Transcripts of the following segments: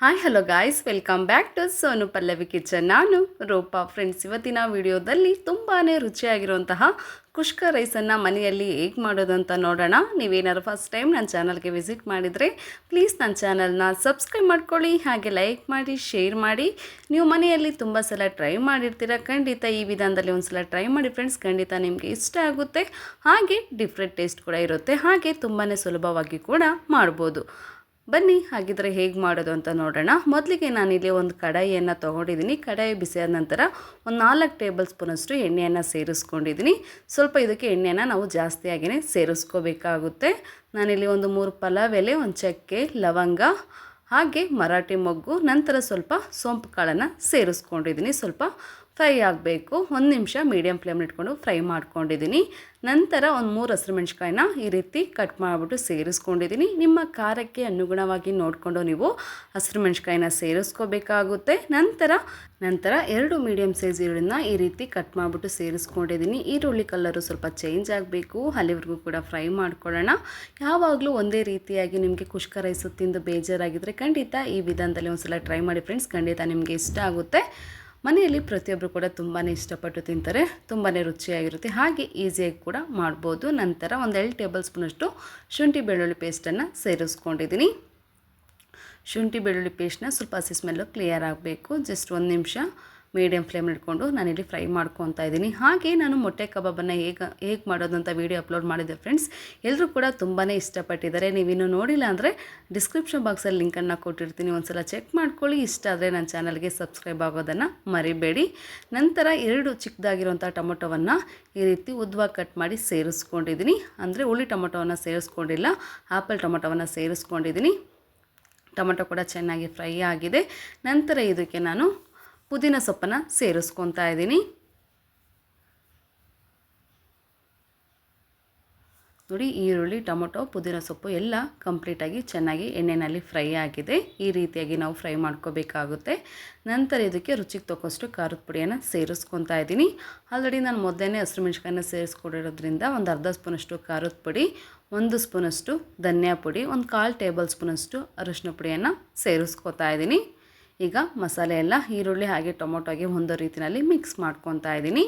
Hi hello guys welcome back to Sonu Pallavi kitchen ನಾನು Roopa. Friends ಇವತ್ತಿನ ವಿಡಿಯೋದಲ್ಲಿ ತುಂಬಾ ರುಚಿಯಾಗಿರುವಂತಹ ಕುಷ್ಕ ರೈಸನ್ನು ಮನೆಯಲ್ಲಿ ಹೇಗೆ ಮಾಡೋದು ಅಂತ ನೋಡೋಣ. ನೀವೇನಾದ್ರು ಫಸ್ಟ್ ಟೈಮ್ ನನ್ನ ಚಾನಲ್ಗೆ ವಿಸಿಟ್ ಮಾಡಿದರೆ ಪ್ಲೀಸ್ ನನ್ನ ಚಾನಲ್ನ ಸಬ್ಸ್ಕ್ರೈಬ್ ಮಾಡ್ಕೊಳ್ಳಿ, ಹಾಗೆ ಲೈಕ್ ಮಾಡಿ ಶೇರ್ ಮಾಡಿ. ನೀವು ಮನೆಯಲ್ಲಿ ತುಂಬ ಸಲ ಟ್ರೈ ಮಾಡಿರ್ತೀರ? ಖಂಡಿತ ಈ ವಿಧಾನದಲ್ಲಿ ಒಂದು ಸಲ ಟ್ರೈ ಮಾಡಿ ಫ್ರೆಂಡ್ಸ್ ಖಂಡಿತ ನಿಮಗೆ ಇಷ್ಟ ಆಗುತ್ತೆ. ಹಾಗೆ ಡಿಫ್ರೆಂಟ್ ಟೇಸ್ಟ್ ಕೂಡ ಇರುತ್ತೆ. ಹಾಗೆ ತುಂಬಾ ಸುಲಭವಾಗಿ ಕೂಡ ಮಾಡ್ಬೋದು. ಬನ್ನಿ, ಹಾಗಿದ್ರೆ ಹೇಗೆ ಮಾಡೋದು ಅಂತ ನೋಡೋಣ. ಮೊದಲಿಗೆ ನಾನಿಲ್ಲಿ ಒಂದು ಕಡಾಯಿಯನ್ನು ತೊಗೊಂಡಿದ್ದೀನಿ. ಕಡಾಯಿ ಬಿಸಿಯಾದ ನಂತರ ಒಂದು ನಾಲ್ಕು ಟೇಬಲ್ ಸ್ಪೂನಷ್ಟು ಎಣ್ಣೆಯನ್ನು ಸೇರಿಸ್ಕೊಂಡಿದ್ದೀನಿ. ಸ್ವಲ್ಪ ಇದಕ್ಕೆ ಎಣ್ಣೆಯನ್ನು ನಾವು ಜಾಸ್ತಿಯಾಗಿಯೇ ಸೇರಿಸ್ಕೋಬೇಕಾಗುತ್ತೆ. ನಾನಿಲ್ಲಿ ಒಂದು ಮೂರು ಪಲಾವ್ ಎಲೆ, ಒಂದು ಚಕ್ಕೆ, ಲವಂಗ, ಹಾಗೆ ಮರಾಠಿ ಮೊಗ್ಗು, ನಂತರ ಸ್ವಲ್ಪ ಸೋಂಪು ಕಾಳನ್ನು ಸೇರಿಸ್ಕೊಂಡಿದ್ದೀನಿ. ಸ್ವಲ್ಪ ಫ್ರೈ ಆಗಬೇಕು. ಒಂದು ನಿಮಿಷ ಮೀಡಿಯಮ್ ಫ್ಲೇಮ್ ಇಟ್ಕೊಂಡು ಫ್ರೈ ಮಾಡ್ಕೊಂಡಿದ್ದೀನಿ. ನಂತರ ಒಂದು ಮೂರು ಹಸಿರು ಮೆಣಸಿಕಾಯಿನ ಈ ರೀತಿ ಕಟ್ ಮಾಡಿಬಿಟ್ಟು ಸೇರಿಸ್ಕೊಂಡಿದ್ದೀನಿ. ನಿಮ್ಮ ಖಾರಕ್ಕೆ ಅನುಗುಣವಾಗಿ ನೋಡಿಕೊಂಡು ನೀವು ಹಸಿರು ಮೆಣಸಿಕಾಯಿನ ಸೇರಿಸ್ಕೋಬೇಕಾಗುತ್ತೆ. ನಂತರ ನಂತರ ಎರಡು ಮೀಡಿಯಮ್ ಸೈಜ್ ಈರುಳ್ಳಿನ ಈ ರೀತಿ ಕಟ್ ಮಾಡಿಬಿಟ್ಟು ಸೇರಿಸ್ಕೊಂಡಿದ್ದೀನಿ. ಈರುಳ್ಳಿ ಕಲ್ಲರು ಸ್ವಲ್ಪ ಚೇಂಜ್ ಆಗಬೇಕು. ಅಲ್ಲಿವರೆಗೂ ಕೂಡ ಫ್ರೈ ಮಾಡ್ಕೊಳ್ಳೋಣ. ಯಾವಾಗಲೂ ಒಂದೇ ರೀತಿಯಾಗಿ ನಿಮಗೆ ಕುಷ್ಕ ರೈಸು ತಿಂದು ಬೇಜಾರಾಗಿದ್ದರೆ ಖಂಡಿತ ಈ ವಿಧಾನದಲ್ಲಿ ಒಂದು ಸಲ ಟ್ರೈ ಮಾಡಿ ಫ್ರೆಂಡ್ಸ್. ಖಂಡಿತ ನಿಮಗೆ ಇಷ್ಟ ಆಗುತ್ತೆ. ಮನೆಯಲ್ಲಿ ಪ್ರತಿಯೊಬ್ಬರು ಕೂಡ ತುಂಬಾ ಇಷ್ಟಪಟ್ಟು ತಿಂತಾರೆ ತುಂಬಾ ರುಚಿಯಾಗಿರುತ್ತೆ. ಹಾಗೆ ಈಸಿಯಾಗಿ ಕೂಡ ಮಾಡ್ಬೋದು. ನಂತರ ಒಂದು ಎರಡು ಟೇಬಲ್ ಸ್ಪೂನಷ್ಟು ಶುಂಠಿ ಬೆಳ್ಳುಳ್ಳಿ ಪೇಸ್ಟನ್ನು ಸೇರಿಸ್ಕೊಂಡಿದ್ದೀನಿ. ಶುಂಠಿ ಬೆಳ್ಳುಳ್ಳಿ ಪೇಸ್ಟ್ನ ಸ್ವಲ್ಪ ಹಸಿ ಸ್ಮೆಲ್ಲು ಕ್ಲಿಯರ್ ಆಗಬೇಕು. ಜಸ್ಟ್ ಒಂದು ನಿಮಿಷ. ಮೀಡಿಯಮ್ ಫ್ಲೇಮ್ ಇಟ್ಕೊಂಡು ನಾನಿಲ್ಲಿ ಫ್ರೈ ಮಾಡ್ಕೊತಾ ಇದ್ದೀನಿ. ಹಾಗೆ ನಾನು ಮೊಟ್ಟೆ ಕಬಾಬನ್ನು ಹೇಗೆ ಹೇಗೆ ಮಾಡೋದು ಅಂತ ವೀಡಿಯೋ ಅಪ್ಲೋಡ್ ಮಾಡಿದ್ದೆ ಫ್ರೆಂಡ್ಸ್ ಎಲ್ಲರೂ ಕೂಡ ತುಂಬಾ ಇಷ್ಟಪಟ್ಟಿದ್ದಾರೆ. ನೀವಿನ್ನೂ ನೋಡಿಲ್ಲ ಅಂದರೆ ಡಿಸ್ಕ್ರಿಪ್ಷನ್ ಬಾಕ್ಸಲ್ಲಿ ಲಿಂಕನ್ನು ಕೊಟ್ಟಿರ್ತೀನಿ. ಒಂದು ಸಲ ಚೆಕ್ ಮಾಡ್ಕೊಳ್ಳಿ. ಇಷ್ಟ ಆದರೆ ನನ್ನ ಚಾನಲ್ಗೆ ಸಬ್ಸ್ಕ್ರೈಬ್ ಆಗೋದನ್ನು ಮರಿಬೇಡಿ. ನಂತರ ಎರಡು ಚಿಕ್ಕದಾಗಿರುವಂಥ ಟೊಮೊಟೊವನ್ನು ಈ ರೀತಿ ಉದ್ದವಾಗಿ ಕಟ್ ಮಾಡಿ ಸೇರಿಸ್ಕೊಂಡಿದ್ದೀನಿ. ಅಂದರೆ ಹುಳಿ ಟೊಮೊಟೊವನ್ನು ಸೇರಿಸ್ಕೊಂಡಿಲ್ಲ, ಆಪಲ್ ಟೊಮೊಟೊವನ್ನು ಸೇರಿಸ್ಕೊಂಡಿದ್ದೀನಿ. ಟೊಮೊಟೊ ಕೂಡ ಚೆನ್ನಾಗಿ ಫ್ರೈ ಆಗಿದೆ. ನಂತರ ಇದಕ್ಕೆ ನಾನು ಪುದೀನ ಸೊಪ್ಪನ್ನು ಸೇರಿಸ್ಕೊತಾ ಇದ್ದೀನಿ. ನೋಡಿ, ಈರುಳ್ಳಿ, ಟೊಮೊಟೊ, ಪುದೀನ ಸೊಪ್ಪು ಎಲ್ಲ ಕಂಪ್ಲೀಟಾಗಿ ಚೆನ್ನಾಗಿ ಎಣ್ಣೆಯಲ್ಲಿ ಫ್ರೈ ಆಗಿದೆ. ಈ ರೀತಿಯಾಗಿ ನಾವು ಫ್ರೈ ಮಾಡ್ಕೋಬೇಕಾಗುತ್ತೆ. ನಂತರ ಇದಕ್ಕೆ ರುಚಿಗೆ ತಕ್ಕಷ್ಟು ಖಾರದ ಪುಡಿಯನ್ನು ಸೇರಿಸ್ಕೊತಾ ಇದ್ದೀನಿ. ಆಲ್ರೆಡಿ ನಾನು ಮೊದಲೇ ಹಸಿರು ಮೆಣಸಿಕಾಯನ್ನ ಸೇರಿಸ್ಕೊಂಡಿರೋದ್ರಿಂದ ಒಂದು ಅರ್ಧ ಸ್ಪೂನಷ್ಟು ಖಾರದ ಪುಡಿ, ಒಂದು ಸ್ಪೂನಷ್ಟು ಧನಿಯಾ ಪುಡಿ, ಒಂದು ಕಾಲು ಟೇಬಲ್ ಸ್ಪೂನಷ್ಟು ಅರಿಶಿನ ಪುಡಿಯನ್ನು ಸೇರಿಸ್ಕೊತಾ ಇದ್ದೀನಿ. ಈಗ ಮಸಾಲೆ ಎಲ್ಲ ಈರುಳ್ಳಿ ಹಾಗೆ ಟೊಮೊಟೊಗೆ ಹೊಂದೋ ರೀತಿಯಲ್ಲಿ ಮಿಕ್ಸ್ ಮಾಡ್ಕೊತಾ ಇದ್ದೀನಿ.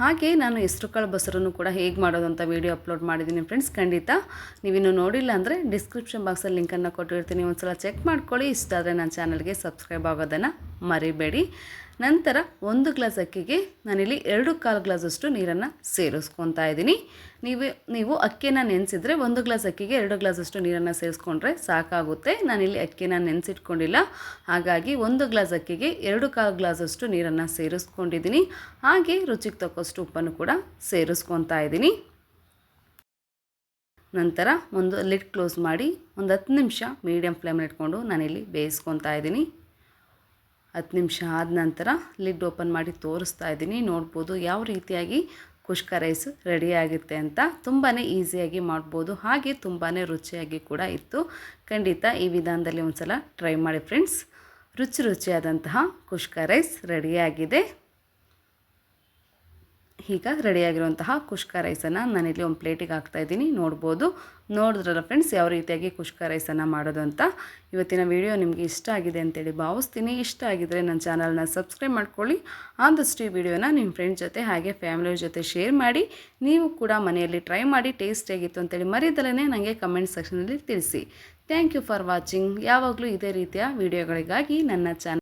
ಹಾಗೆ ನಾನು ಹೆಸ್ರು ಕಾಳು ಬಸರನ್ನು ಕೂಡ ಹೇಗೆ ಮಾಡೋದು ಅಂತ ವೀಡಿಯೋ ಅಪ್ಲೋಡ್ ಮಾಡಿದ್ದೀನಿ ಫ್ರೆಂಡ್ಸ್. ಖಂಡಿತ ನೀವಿನ್ನು ನೋಡಿಲ್ಲ ಅಂದರೆ ಡಿಸ್ಕ್ರಿಪ್ಷನ್ ಬಾಕ್ಸಲ್ಲಿ ಲಿಂಕನ್ನು ಕೊಟ್ಟಿರ್ತೀನಿ. ಒಂದು ಸಲ ಚೆಕ್ ಮಾಡ್ಕೊಳ್ಳಿ. ಇಷ್ಟ ಆದರೆ ನನ್ನ ಚಾನಲ್ಗೆ ಸಬ್ಸ್ಕ್ರೈಬ್ ಆಗೋದನ್ನು. ಮರಿಬೇಡಿ. ನಂತರ ಒಂದು ಗ್ಲಾಸ್ ಅಕ್ಕಿಗೆ ನಾನಿಲ್ಲಿ ಎರಡು ಕಾಲು ಗ್ಲಾಸಷ್ಟು ನೀರನ್ನು ಸೇರಿಸ್ಕೊತಾ ಇದ್ದೀನಿ. ನೀವು ನೀವು ಅಕ್ಕಿನ ನೆನೆಸಿದ್ರೆ ಒಂದು ಗ್ಲಾಸ್ ಅಕ್ಕಿಗೆ ಎರಡು ಗ್ಲಾಸಷ್ಟು ನೀರನ್ನು ಸೇರಿಸ್ಕೊಂಡ್ರೆ ಸಾಕಾಗುತ್ತೆ. ನಾನಿಲ್ಲಿ ಅಕ್ಕಿನ ನೆನೆಸಿಟ್ಕೊಂಡಿಲ್ಲ. ಹಾಗಾಗಿ ಒಂದು ಗ್ಲಾಸ್ ಅಕ್ಕಿಗೆ ಎರಡು ಕಾಲು ಗ್ಲಾಸಷ್ಟು ನೀರನ್ನು ಸೇರಿಸ್ಕೊಂಡಿದ್ದೀನಿ. ಹಾಗೆ ರುಚಿಗೆ ತಕ್ಕಷ್ಟು ಉಪ್ಪನ್ನು ಕೂಡ ಸೇರಿಸ್ಕೊತಾ ಇದ್ದೀನಿ. ನಂತರ ಒಂದು ಲಿಡ್ ಕ್ಲೋಸ್ ಮಾಡಿ ಒಂದು ಹತ್ತು ನಿಮಿಷ ಮೀಡಿಯಮ್ ಫ್ಲೇಮ್ ಇಟ್ಕೊಂಡು ನಾನಿಲ್ಲಿ ಬೇಯಿಸ್ಕೊತಾ ಇದ್ದೀನಿ. ಹತ್ತು ನಿಮಿಷ ಆದ ನಂತರ ಲಿಡ್ ಓಪನ್ ಮಾಡಿ ತೋರಿಸ್ತಾ ಇದ್ದೀನಿ. ನೋಡ್ಬೋದು ಯಾವ ರೀತಿಯಾಗಿ ಕುಷ್ಕ ರೈಸ್ ರೆಡಿ ಆಗುತ್ತೆ ಅಂತ. ತುಂಬಾ ಈಸಿಯಾಗಿ ಮಾಡ್ಬೋದು. ಹಾಗೆ ತುಂಬಾ ರುಚಿಯಾಗಿ ಕೂಡ ಇತ್ತು. ಖಂಡಿತ ಈ ವಿಧಾನದಲ್ಲಿ ಒಂದು ಸಲ ಟ್ರೈ ಮಾಡಿ ಫ್ರೆಂಡ್ಸ್. ರುಚಿ ರುಚಿಯಾದಂತಹ ಕುಷ್ಕ ರೈಸ್ ರೆಡಿಯಾಗಿದೆ ಈಗ ರೆಡಿಯಾಗಿರುವಂತಹ ಕುಷ್ಕ ರೈಸನ್ನು ನಾನಿಲ್ಲಿ ಒಂದು ಪ್ಲೇಟಿಗೆ ಹಾಕ್ತಾಯಿದ್ದೀನಿ ನೋಡ್ಬೋದು. ನೋಡಿದ್ರಲ್ಲ ಫ್ರೆಂಡ್ಸ್ ಯಾವ ರೀತಿಯಾಗಿ ಕುಷ್ಕ ರೈಸನ್ನು ಮಾಡೋದು ಅಂತ. ಇವತ್ತಿನ ವಿಡಿಯೋ ನಿಮಗೆ ಇಷ್ಟ ಆಗಿದೆ ಅಂತೇಳಿ ಭಾವಿಸ್ತೀನಿ. ಇಷ್ಟ ಆಗಿದ್ದರೆ ನನ್ನ ಚಾನಲ್ನ ಸಬ್ಸ್ಕ್ರೈಬ್ ಮಾಡ್ಕೊಳ್ಳಿ. ಆದಷ್ಟು ಈ ವಿಡಿಯೋನ ನಿಮ್ಮ ಫ್ರೆಂಡ್ಸ್ ಜೊತೆ ಹಾಗೆ ಫ್ಯಾಮಿಲಿ ಜೊತೆ ಶೇರ್ ಮಾಡಿ. ನೀವು ಕೂಡ ಮನೆಯಲ್ಲಿ ಟ್ರೈ ಮಾಡಿ ಟೇಸ್ಟ್ ಆಗಿತ್ತು ಅಂತೇಳಿ ಮರಿದಲೇ ನನಗೆ ಕಮೆಂಟ್ ಸೆಕ್ಷನಲ್ಲಿ ತಿಳಿಸಿ. ಥ್ಯಾಂಕ್ ಯು ಫಾರ್ ವಾಚಿಂಗ್ ಯಾವಾಗಲೂ ಇದೇ ರೀತಿಯ ವಿಡಿಯೋಗಳಿಗಾಗಿ ನನ್ನ ಚಾನಲ್